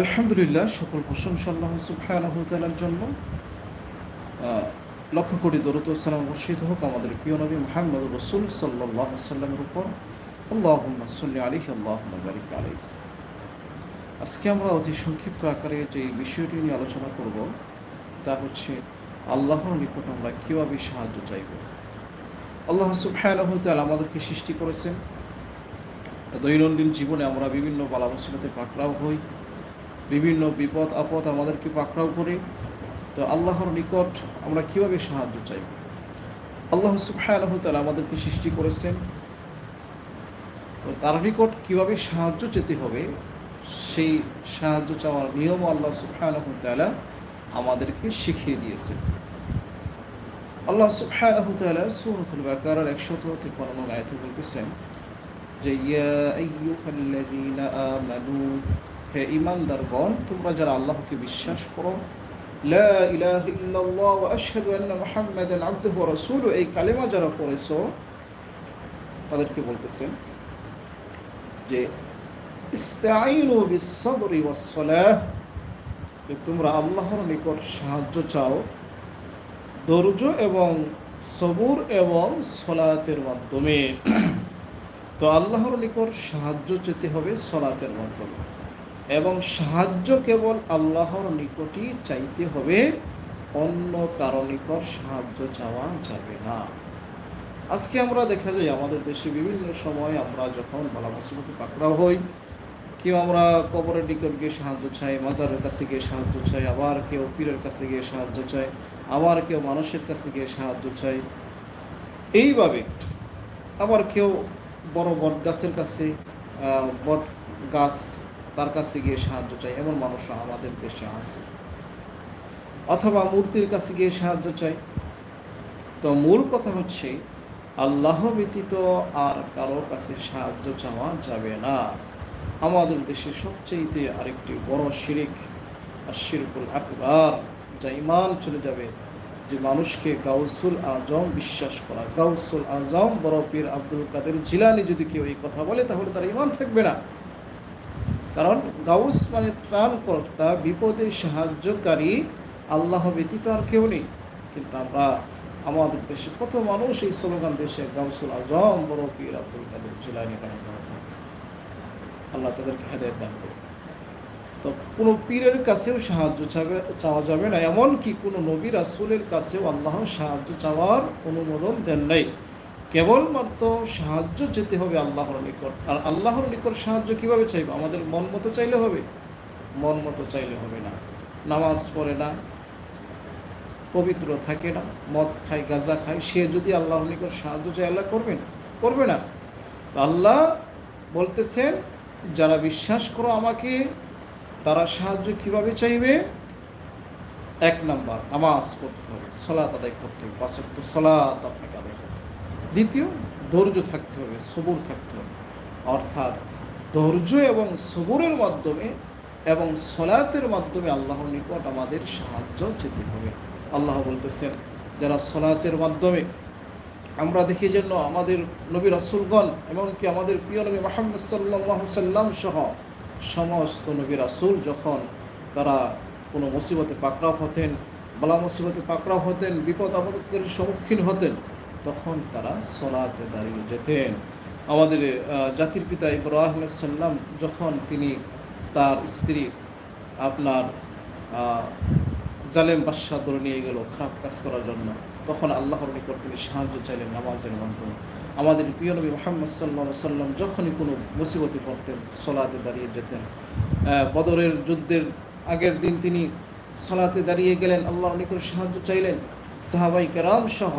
আলহামদুলিল্লাহ, সকল প্রশংসা আল্লাহ সুবহানাহু তাআলার জন্য। লক্ষ কোটি দরুদ সালাম বর্ষিত হোক আমাদের প্রিয় নবী মুহাম্মদ রসুল আলাইহি সাল্লামের উপর। আল্লাহুম্মা সাল্লি আল্লাহুম্মা বারিক আলাইহি। আজকে আমরা অতি সংক্ষিপ্ত আকারে যে বিষয়টি নিয়ে আলোচনা করব, তা হচ্ছে আল্লাহর নিকট আমরা কীভাবে সাহায্য চাইব। আল্লাহ সুবহানাহু তাআলা আমাদেরকে সৃষ্টি করেছেন। দৈনন্দিন জীবনে আমরা বিভিন্ন বালা মুসিবতে পাকড়াও হই, বিভিন্ন বিপদ, আপদ আমাদেরকে পাকড়াও করে। তো আল্লাহর নিকট আমরা কীভাবে সাহায্য চাই? আল্লাহ সুবহানাহু তাআলা আমাদেরকে সৃষ্টি করেছেন। তো তার নিকট কীভাবে সাহায্য চেতে হবে, সেই সাহায্য চাওয়ার নিয়ম আল্লাহ সুবহানাহু তাআলা আমাদেরকে শিখিয়ে দিয়েছেন। আল্লাহ সুবহানাহু তাআলা সূরাতুল বাকারার 153 নং আয়াতে বলতেছেন যে, ইয়া তোমরা যারা আল্লাহকে বিশ্বাস করো এই কালেমা যারা পড়েছো, তাদেরকে বলতেছেন যে যে তোমরা আল্লাহর নিকট সাহায্য চাও, ধৈর্য এবং সবুর এবং সলাতের মাধ্যমে। তো আল্লাহর নিকট সাহায্য চেতে হবে সলাতের মাধ্যমে। এবং সাহায্য কেবল আল্লাহর নিকটই চাইতে হবে, অন্য কারও নিকট সাহায্য চাওয়া যাবে না। আজকে আমরা দেখা যায়, আমাদের দেশে বিভিন্ন সময় আমরা যখন বালা মুসিবতে পাকড়া হই, কেউ আমরা কবরের নিকট গিয়ে সাহায্য চাই, মাজারের কাছে গিয়ে সাহায্য চাই, আবার কেউ পীরের কাছে গিয়ে সাহায্য চাই, আবার কেউ মানুষের কাছে গিয়ে সাহায্য চাই। এইভাবে আবার কেউ বড় বট গাছের কাছে বট গাছ তার কাছে গিয়ে সাহায্য চাই, এমন মানুষরা আমাদের দেশে আছে। অথবা মূর্তির কাছে গিয়ে সাহায্য চাই। তো মূল কথা হচ্ছে, আল্লাহ ব্যতীত আর কারও কাছে সাহায্য চাওয়া যাবে না। আমাদের দেশে সবচেয়েতে আরেকটি বড় শিরিক আর শিরকুল আকবার, যা ইমান চলে যাবে। যে মানুষকে গাউসুল আজম বিশ্বাস করা। গাউসুল আজম বড় পীর আব্দুল কাদের জিলানি যদি কেউ এই কথা বলে, তাহলে তার ইমান থাকবে না। কারণ গাউস মানে ত্রাণকর্তা, বিপদে সাহায্যকারী, আল্লাহ ব্যতীত আর কেউ নেই। কিন্তু আমরা, আমাদের দেশে কত মানুষ এই স্লোগান দেশে গাউসুল আজম বড় পীর আব্দুল কাদের জিলানি। আল্লাহ তাদেরকে হেদায়ত দান করুন। তো কোনো পীরের কাছেও সাহায্য চাওয়া যাবে না। এমনকি কোনো নবী রাসুলের কাছেও আল্লাহ সাহায্য চাওয়ার অনুমোদন দেন নাই। কেবলমাত্র সাহায্য যেতে হবে আল্লাহর নিকট। আর আল্লাহর নিকট সাহায্য কীভাবে চাইবে? আমাদের মন মতো চাইলে হবে? মন মতো চাইলে হবে না। নামাজ পড়ে না, পবিত্র থাকে না, মদ খায়, গাঁজা খায়, সে যদি আল্লাহর নিকট সাহায্য চাই আল্লাহ করবেন? করবে না। তো আল্লাহ বলতেছেন, যারা বিশ্বাস করো আমাকে তারা সাহায্য কীভাবে চাইবে? এক নাম্বার, নামাজ পড়তে হবে সলাত আদায় করতে হবে পাঁচক্ত সলাত আপনাকে আদায় করতে হবে। দ্বিতীয়, ধৈর্য থাকতে হবে, সবুর থাকতে হবে। অর্থাৎ ধৈর্য এবং সবুরের মাধ্যমে এবং সলাতের মাধ্যমে আল্লাহর নিকট আমাদের সাহায্য যেতে হবে। আল্লাহ বলতেছেন, যারা সলাতের মাধ্যমে, আমরা দেখি জন্য আমাদের নবী রাসুলগণ, এমনকি আমাদের প্রিয় নবী মোহাম্মদ সাল্লাহ সাল্লাম সহ সমস্ত নবী রাসুল যখন তারা কোনো মুসিবতে পাকড়াও হতেন, বালা মুসিবতে পাকড়াও হতেন, বিপদ আপদের সম্মুখীন হতেন, তখন তারা সলাতে দাঁড়িয়ে যেতেন। আমাদের জাতির পিতা ইব্রাহিম যখন তিনি তার স্ত্রী আপনার জালেম বাদশাহ ধরে নিয়ে গেল খারাপ কাজ করার জন্য, তখন আল্লাহর নিকট তিনি সাহায্য চাইলেন নামাজের মাধ্যমে। আমাদের প্রিয় নবী মোহাম্মদ সাল্লা সাল্লাম যখনই কোনো মুসিবতে পড়তেন, সলাতে দাঁড়িয়ে যেতেন। বদরের যুদ্ধের আগের দিন তিনি সলাতে দাঁড়িয়ে গেলেন আল্লাহ নিকট সাহায্য চাইলেন। সাহাবাই কেরাম সহ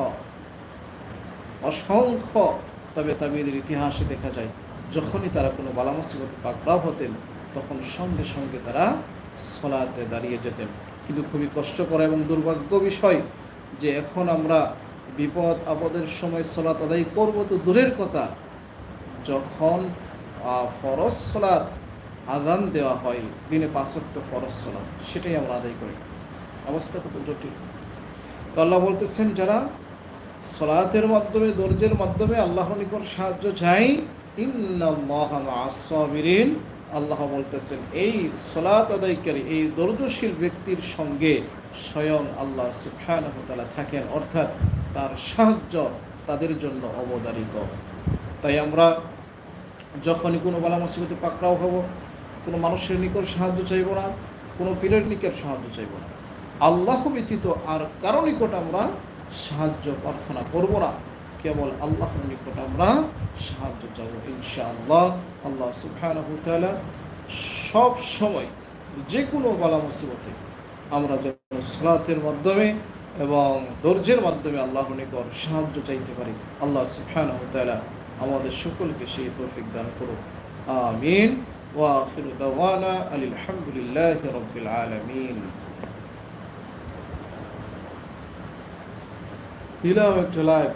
অসংখ্য তবে তাবিদের ইতিহাসে দেখা যায়, যখনই তারা কোনো বালা মুসিবতে পাকড়াও হতেন, তখন সঙ্গে সঙ্গে তারা সলাতে দাঁড়িয়ে যেতেন। কিন্তু খুবই কষ্টকর এবং দুর্ভাগ্য বিষয় যে এখন আমরা বিপদ, আপদের সময় সলাত আদায় করব তো দূরের কথা। যখন ফরজ সলাৎ আজান দেওয়া হয়, দিনে পাঁচত্ব ফরজ সলাৎ, সেটাই আমরা আদায় করি। অবস্থা কত জটিল। তো আল্লাহ বলতেছেন, যারা সলাতের মাধ্যমে, দর্জের মাধ্যমে আল্লাহর নিকট সাহায্য চাই ইন্নাল্লাহা মা'আস সাবিরিন, আল্লাহ বলতেছেন, এই সলাত আদায়কারী, এই দরদশীল ব্যক্তির সঙ্গে স্বয়ং আল্লাহ ওয়া তাআলা থাকেন। অর্থাৎ তার সাহায্য তাদের জন্য অবদারিত। তাই আমরা যখনই কোনো বালা মুসিবতে পাকড়াও হব, কোনো মানুষের নিকট সাহায্য চাইব না, কোনো পীরের নিকট সাহায্য চাইব না। আল্লাহ ব্যতীত আর কারও নিকট আমরা সাহায্য প্রার্থনা করব না। কেবল আল্লাহর নিকট আমরা সাহায্য চাইব, ইনশাআল্লাহ। আল্লাহ সুবহানাহু তাআলা সব সময় যে কোনো বালা মুসিবতে আমরা যখন সালাতের মাধ্যমে এবং ধৈর্যের মাধ্যমে আল্লাহ নিকট সাহায্য চাইতে পারি। আল্লাহ সুবহানাহু তাআলা আমাদের সকলকে সেই তৌফিক দান করুন আমিন। ওয়াখির দাওয়ানা আলহামদুলিল্লাহি রাব্বিল আলামিন। দিলাম একটা লাইভ